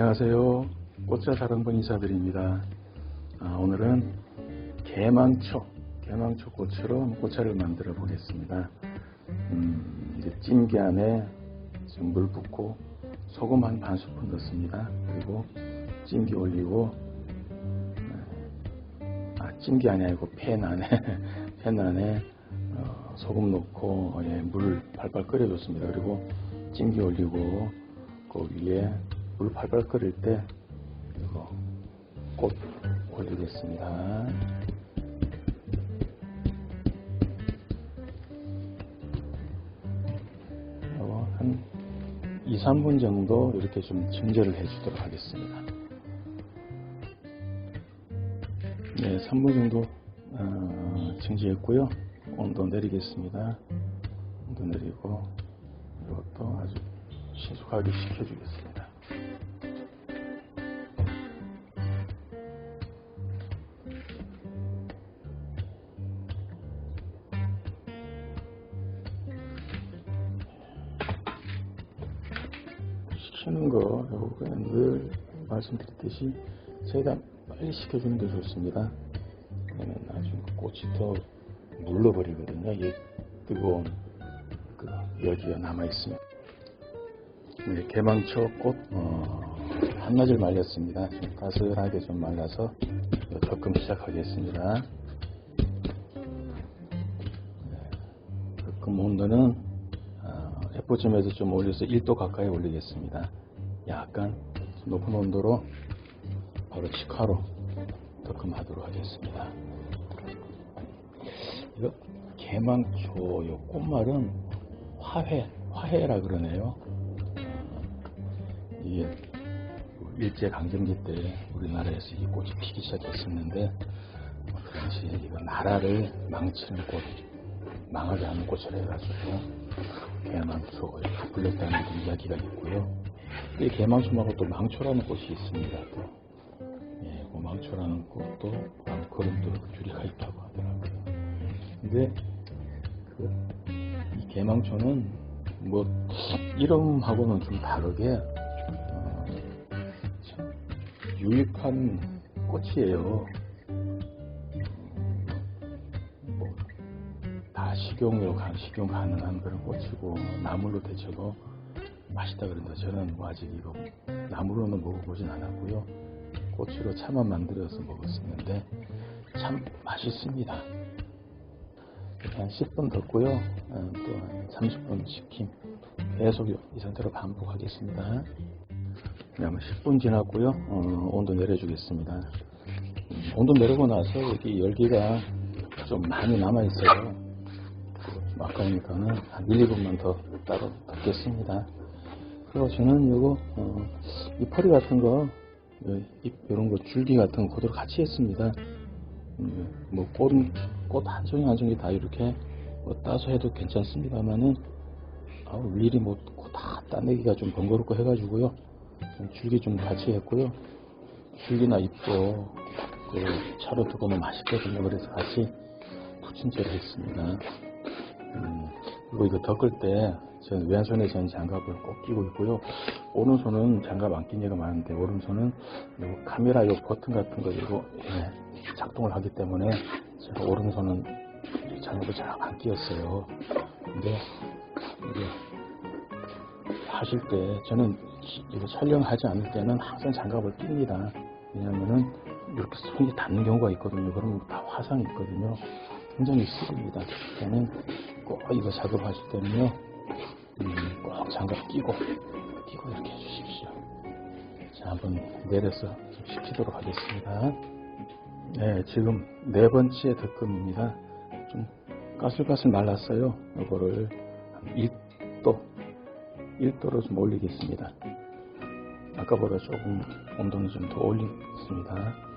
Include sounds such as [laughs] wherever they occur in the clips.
안녕하세요. 꽃자 사랑번 인사드립니다. 아, 오늘은 개망초, 개망초 꽃으로 꽃차를 만들어 보겠습니다. 음, 이제 찜기 안에 지금 물 붓고 소금 한 반 스푼 넣습니다. 그리고 찜기 올리고 아, 찜기 안이 아니고 팬 안에 [laughs] 팬 안에 어, 소금 넣고 예, 물 팔팔 끓여줬습니다. 그리고 찜기 올리고 그 위에 물 팔팔 끓일 때 이거 꽃 올리겠습니다. 한 2, 3분 정도 이렇게 좀 증제를 해주도록 하겠습니다. 네, 3분 정도 어, 증지했고요. 온도 내리겠습니다. 온도 내리고 이것도 아주 신속하게 식혀주겠습니다. 식히는 거, 요거는 늘 말씀드렸듯이 최대한 빨리 식혀주는 게 좋습니다. 그러면 나중에 꽃이 더 물러버리거든요. 이 뜨거운 그 여기가 남아있으면. 네, 개망초 꽃, 어, 한낮을 말렸습니다. 좀 가스하게 좀 말라서 덕금 시작하겠습니다. 네, 덕금 온도는 어, F점에서 좀 올려서 1도 가까이 올리겠습니다. 약간 높은 온도로 바로 직화로 덕금하도록 하겠습니다. 이거 개망초 요 꽃말은 화회, 화해라 그러네요. 이게 일제 강점기 때 우리나라에서 이 꽃이 피기 시작했었는데 그 당시에 이거 나라를 망치는 꽃, 망하게 하는 꽃이라 해가지고 이렇게 불렸다는 그 이야기가 있고요. 이 개망초하고 또 망초라는 꽃이 있습니다. 또 예, 그 망초라는 꽃도 그름도 줄이 가있다고 하더라고요. 근데 그 이 개망초는 뭐 이름하고는 좀 다르게 어, 참 유익한 꽃이에요. 식용으로 가, 식용 가능한 그런 꽃이고 나물로 데쳐도 맛있다 그런데 저는 뭐 아직 이거 나물로는 먹어보진 않았고요. 꼬치로 차만 만들어서 먹었었는데 참 맛있습니다. 한 10분 뒀고요. 어, 또한 30분 식힘 계속 이 상태로 반복하겠습니다. 네, 아마 10분 지났고요. 어, 온도 내려주겠습니다. 음, 온도 내리고 나서 여기 열기가 좀 많이 남아 있어요. 좀 아까우니까는 한 1, 2분만 더 따로 덮겠습니다. 그리고 저는 이거 어, 이 퍼리 같은 거 이런 거 줄기 같은 거 그대로 같이 했습니다. 음, 뭐꽃 꽃한 송이 한 송이 다 이렇게 뭐 따서 해도 괜찮습니다만은 아, 미리 뭐다 따내기가 좀 번거롭고 해가지고요. 좀 줄기 좀 같이 했고요. 줄기나 잎도 그 차로 두고면 맛있거든요. 그래서 같이 부침제를 했습니다. 음, 그리고 이거 덮을 때 저는 왼손에 전 장갑을 꼭 끼고 있고요. 오른손은 장갑 안 낀 얘가 많은데 오른손은 요 카메라 요 버튼 같은 거 이거 예, 작동을 하기 때문에 제가 오른손은 장갑을 잘 안 끼었어요. 근데 이게 하실 때 저는 이거 촬영하지 않을 때는 항상 장갑을 낍니다. 왜냐면은 이렇게 손이 닿는 경우가 있거든요. 그러면 다 화상이 있거든요. 굉장히 쓰립니다. 그때는 꼭 이거 작업하실 때는요, 음, 꼭 장갑 끼고, 끼고 이렇게 해주십시오. 자, 한번 내려서 좀 식히도록 하겠습니다. 네, 지금 네 번째 덕금입니다. 좀 까슬까슬 말랐어요. 이거를 한 1도, 1도로 좀 올리겠습니다. 아까보다 조금 온도는 좀 더 올리겠습니다.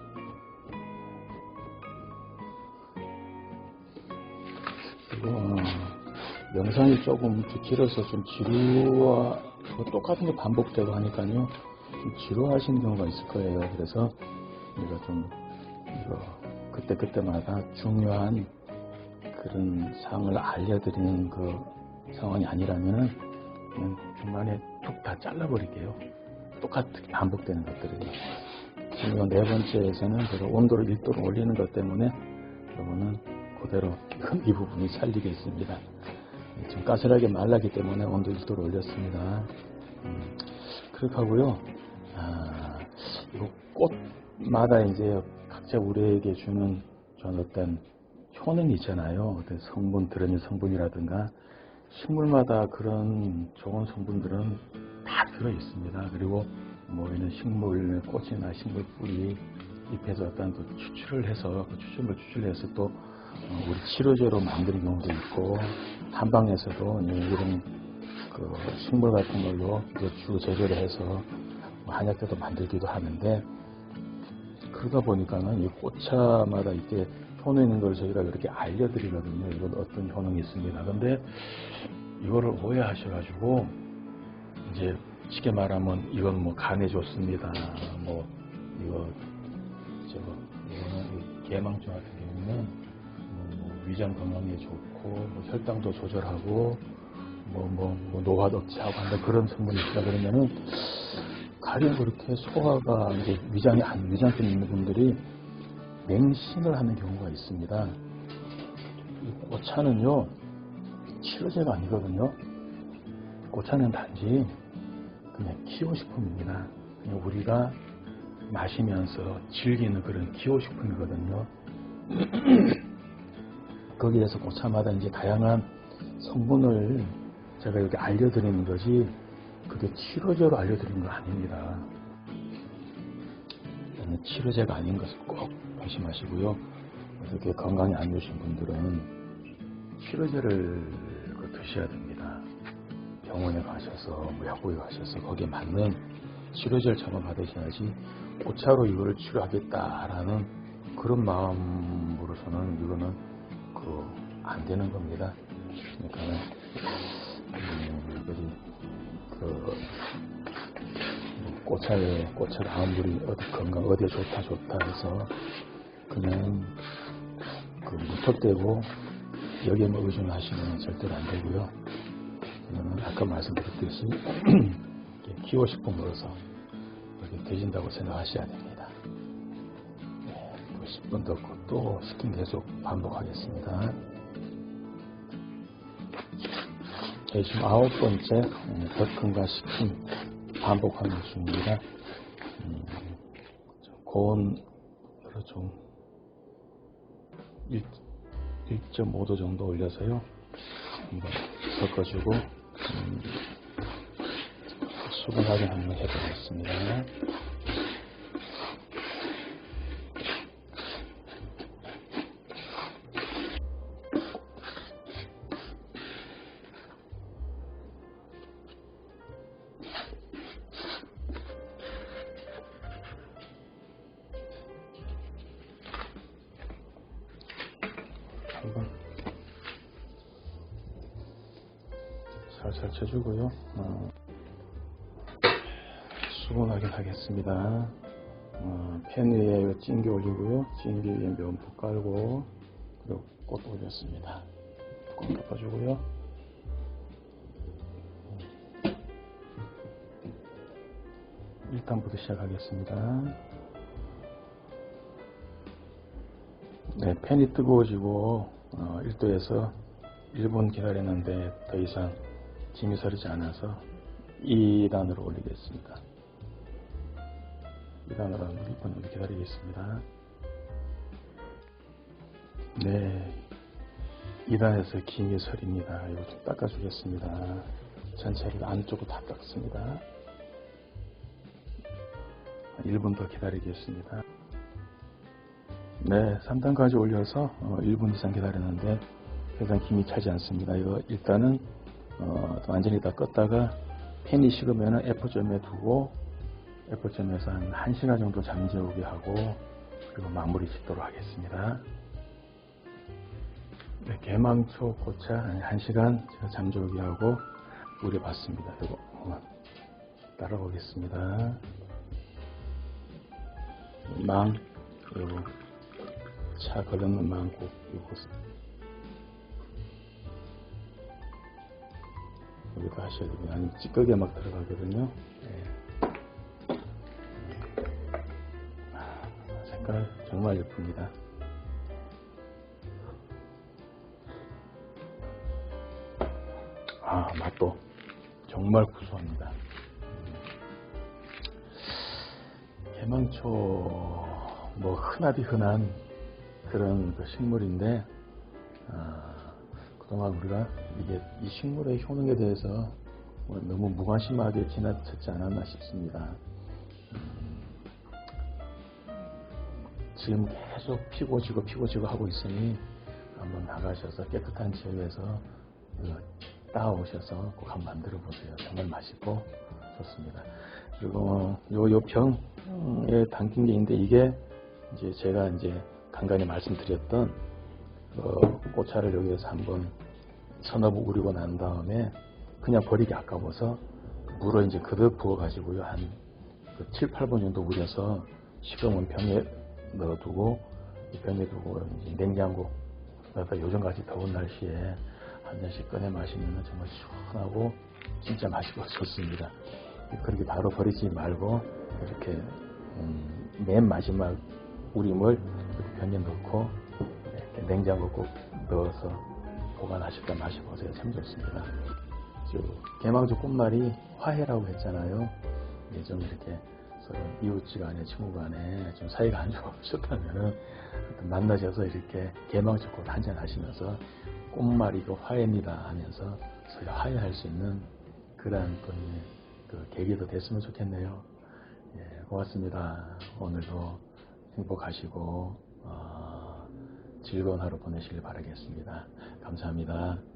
어, 영상이 조금 이렇게 길어서 좀 지루와 뭐 똑같은 게 반복되고 하니까요 좀 지루하시는 경우가 있을 거예요. 그래서 우리가 좀 이거 그때 그때마다 중요한 그런 상황을 알려드리는 그 상황이 아니라면은 그냥 중간에 툭 다 잘라버릴게요. 똑같이 반복되는 것들이에요. 지금 네 번째에서는 제가 온도를 1도로 올리는 것 때문에 이거는 그대로 이 부분이 살리겠습니다. 지금 까슬하게 말랐기 때문에 온도 1도로 올렸습니다. 음, 그렇게 하고요. 아, 이거 꽃마다 이제 각자 우리에게 주는 전 어떤 효능이 있잖아요. 어떤 성분, 들어있는 성분이라든가 식물마다 그런 좋은 성분들은 다 들어 있습니다. 그리고 뭐 이런 식물 꽃이나 식물 뿌리 잎에서 어떤 또 추출을 해서 그 추출물 추출해서 또 어, 우리 치료제로 만드는 경우도 있고 한방에서도 이런 그 식물 같은 걸로 이제 주 제조를 해서 뭐 한약재도 만들기도 하는데 그러다 보니까는 이 꽃차마다 이렇게 효능 있는 걸 저희가 이렇게 알려드리거든요. 이건 어떤 효능이 있습니다. 근데 이거를 오해하셔가지고 이제 쉽게 말하면 이건 뭐 간에 좋습니다. 뭐 이거 저 이거는 이 개망초 같은 경우는 위장 건강에 좋고 뭐 혈당도 조절하고 뭐 뭐 뭐 노화 덕지하고 한다 그런 성분이 있다 그러면은 가령 그렇게 소화가 이제 위장이 안 위장증 있는 분들이 맹신을 하는 경우가 있습니다. 이 꽃차는요 치료제가 아니거든요. 꽃차는 단지 그냥 기호식품입니다. 그냥 우리가 마시면서 즐기는 그런 기호식품이거든요. [clears throat] 거기에서 꽃차마다 이제 다양한 성분을 제가 이렇게 알려드리는 거지 그게 치료제로 알려드리는 건 아닙니다. 치료제가 아닌 것을 꼭 명심하시고요. 이렇게 건강이 안 좋으신 분들은 치료제를 그 드셔야 됩니다. 병원에 가셔서 뭐 약국에 가셔서 거기에 맞는 치료제를 처방 받으셔야지 꽃차로 이거를 치료하겠다라는 그런 마음으로서는 이거는 그 안 되는 겁니다. 그러니까는 음, 그 꽃차에 꽃차를 아무리 어디 건강 어디에 좋다 좋다 해서 그냥 그 무턱대고 여기에만 의존하시면 절대로 안 되고요. 저는 아까 말씀드렸듯이 [clears throat] 기호식품으로서 이렇게 되신다고 생각하셔야 됩니다. 네, 10분 더 또 스킨 계속 반복하겠습니다. 네, 지금 아홉 번째 음, 덕근과 스킨 반복하는 중입니다. 음, 좀 고온으로 좀 1, 1.5도 정도 올려서요. 한번 섞어주고 음, 수분 확인 한번 해보겠습니다. 살살 쳐주고요. 어, 수분 확인하겠습니다. 어, 팬 위에 찜기 올리고요. 찜기 위에 면포 깔고 그리고 꽃 올렸습니다. 뚜껑 덮어주고요. 일단부터 시작하겠습니다. 네, 팬이 뜨거워지고 어, 1도에서 1분 기다렸는데 더 이상 짐이 서리지 않아서 2단으로 올리겠습니다. 2단으로 1분 기다리겠습니다. 네, 2단에서 김이 서립니다. 이거 좀 닦아주겠습니다. 전체를 안쪽으로 다 닦습니다. 1분 더 기다리겠습니다. 네, 3단까지 올려서 어, 1분 이상 기다렸는데 세상 김이 차지 않습니다. 이거 일단은 어, 완전히 다 껐다가 팬이 식으면 F점에 두고 F점에서 한 1시간 정도 잠재우게 하고 그리고 마무리 짓도록 하겠습니다. 네, 개망초 고차 한 1시간 제가 잠재우게 하고 우려봤습니다. 이거 한번 따라보겠습니다. 망 그리고 차 걸르는 망고 이거 여기도 하셔야 됩니다. 아니면 찌꺼기가 막 들어가거든요. 네. 아, 색깔 정말 예쁩니다. 아, 맛도 정말 구수합니다. 음. 개망초, 뭐, 흔하디 흔한 그런 그 식물인데, 아, 그동안 우리가 이게 이 식물의 효능에 대해서 뭐 너무 무관심하게 지나쳤지 않았나 싶습니다. 지금 계속 피고 지고 피고 지고 하고 있으니 한번 나가셔서 깨끗한 지역에서 그 따오셔서 꼭 한번 만들어 보세요. 정말 맛있고 좋습니다. 그리고 요, 요 병에 담긴 게 있는데 이게 이제 제가 이제 간간히 말씀드렸던 그 꽃차를 여기에서 한번 서너 부 우리고 난 다음에 그냥 버리기 아까워서 물을 이제 그득 부어 가지고요 한그 7, 8번 정도 우려서 식으면 병에 넣어두고 이 병에 두고 냉장고 그러니까 요즘같이 더운 날씨에 한 잔씩 꺼내 마시면 정말 시원하고 진짜 맛있고 좋습니다. 그렇게 바로 버리지 말고 이렇게 음, 맨 마지막 우림을 이렇게 병에 넣고 냉장고 꼭 넣어서 보관하실까 마셔보세요. 참 좋습니다. 저 개망조 꽃말이 화해라고 했잖아요. 예, 좀 이렇게 서로 이웃지 간에 친구 간에 좀 사이가 안 좋으셨다면은 만나셔서 이렇게 개망조 꽃 한잔 하시면서 꽃말이고 화해입니다 하면서 서로 화해할 수 있는 그러한 그 계기도 됐으면 좋겠네요. 예, 고맙습니다. 오늘도 행복하시고 어, 즐거운 하루 보내시길 바라겠습니다. 감사합니다.